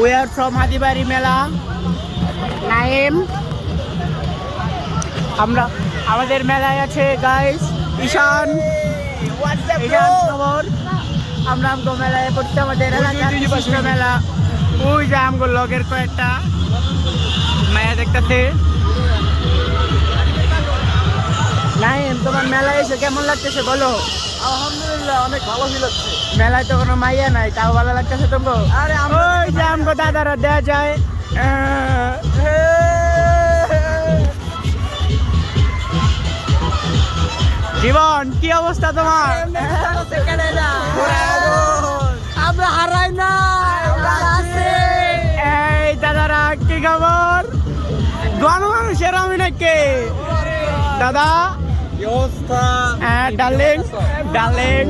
We are from Hatibari মেলা নাইম আমরা আমাদের মেলায় আছে গাইস ঈশান। ঈশান খবর। আমরা আমগো মেলায় পড়ছি আমাদের এলাকার মেলা। ওই যে আমগো লগের কয়েকটা। মায়া দেখতেছে। নাইম তোমার মেলায় এসে কেমন লাগতেছে বলো? আলহামদুলিল্লাহ অনেক ভালো হচ্ছে। মেলায় তো কোনো মাইয়া নাই তাও ভালো লাগতেছে তোমার? আরে আমরা আমগো দাদারা দেয়া যায় জীবন কি অবস্থা তোমার আমরা হারাই না এই দাদারা কি খবর গণমানুষের আমি নাকি দাদা কি অবস্থা হ্যাঁ ডার্লিং ডার্লিং